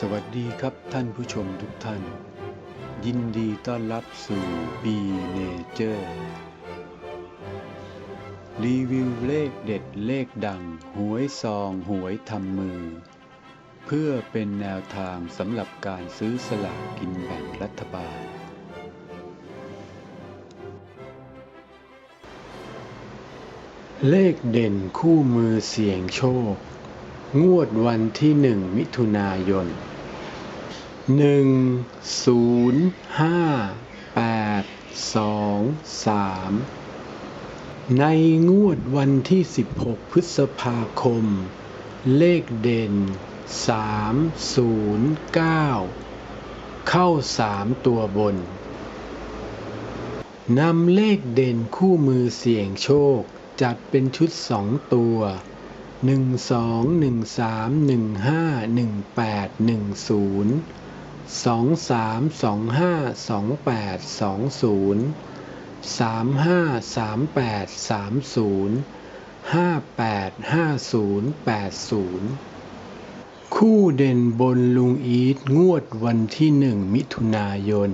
สวัสดีครับท่านผู้ชมทุกท่าน ยินดีต้อนรับสู่ B Nature รีวิวเลขเด็ดเลขดัง หวยซองหวยทำมือ เพื่อเป็นแนวทางสำหรับการซื้อสลากกินแบ่งรัฐบาล เลขเด่นคู่มือเสี่ยงโชคงวดวันที่หนึ่งมิถุนายน หนึ่งศูนย์ห้าแปดสองสามในงวดวันที่สิบหกพฤษภาคม เลขเด่นสามศูนย์เก้าเข้าสามตัวบน นำเลขเด่นคู่มือเสี่ยงโชค จัดเป็นชุดสองตัวหนึ่งสองหนึ่งสามหนึ่งห้าหนึ่งแปดหนึ่งศูนย์ สองสามสองห้าสองแปดสองศูนย์สามห้าสามแปดสามศูนย์ห้าแปดห้าศูนย์แปดศูนย์คู่เด่นบนลุงอีทงวดวันที่หนึ่งมิถุนายน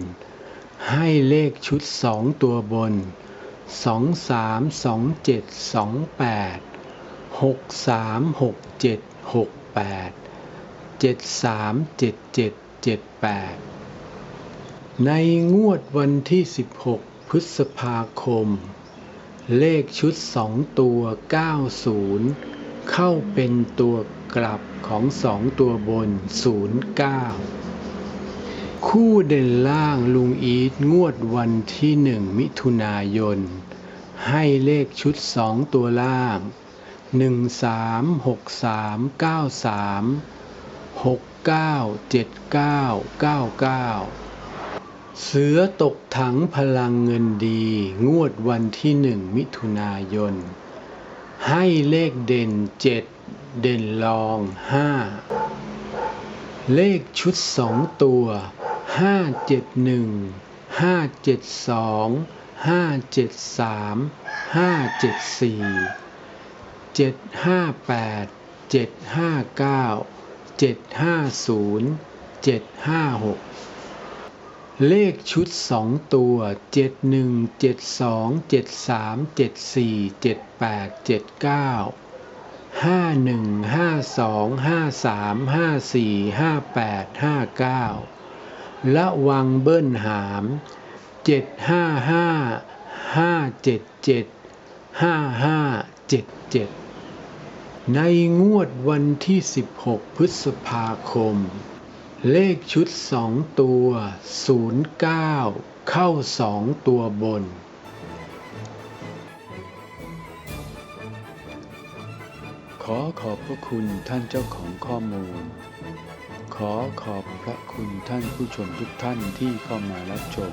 ให้เลขชุดสองตัวบนสองสามสองเจ็ดสองแปดหกสามหกเจ็ดหกแปดเจ็ดสามเจ็ดเจ็ด 2578 ในงวดวันที่ 16 พฤษภาคม เลขชุด 2 ตัว 90 เข้าเป็นตัวกลับของ 2 ตัวบน 09 คู่เด่นล่างลุงอีทงวดวันที่ 1 มิถุนายน ให้เลขชุด 2 ตัวล่าง 136393 6 เก้าเก้าเจ็ดเก้าเก้าเก้าเสือตกถังพลังเงินดี งวดวันที่หนึ่งมิถุนายน ให้เลขเด่นเจ็ดเด่นรองห้าเลขชุดสองตัวห้าเจ็ดหนึ่งห้าเจ็ดสองห้าเจ็ดสามห้าเจ็ดสี่เจ็ดห้าแปดเจ็ดห้าเก้า เจ็ดห้าศูนย์เจ็ดห้าหกเลขชุดสองตัวเจ็ดหนึ่งเจ็ดสองเจ็ดสามเจ็ดสี่เจ็ดแปดเจ็ดเก้าห้าหนึ่งห้าสองห้าสามห้าสี่ห้าแปดห้าเก้าละวังเบิ้ลหามเจ็ดห้าห้าห้าเจ็ดเจ็ดห้าห้าเจ็ดเจ็ด ในงวดวันที่ 16 พฤษภาคม เลขชุดสองตัว 09 เข้าสองตัวบน ขอขอบพระคุณท่านเจ้าของข้อมูล ขอขอบพระคุณท่านผู้ชมทุกท่านที่เข้ามารับชม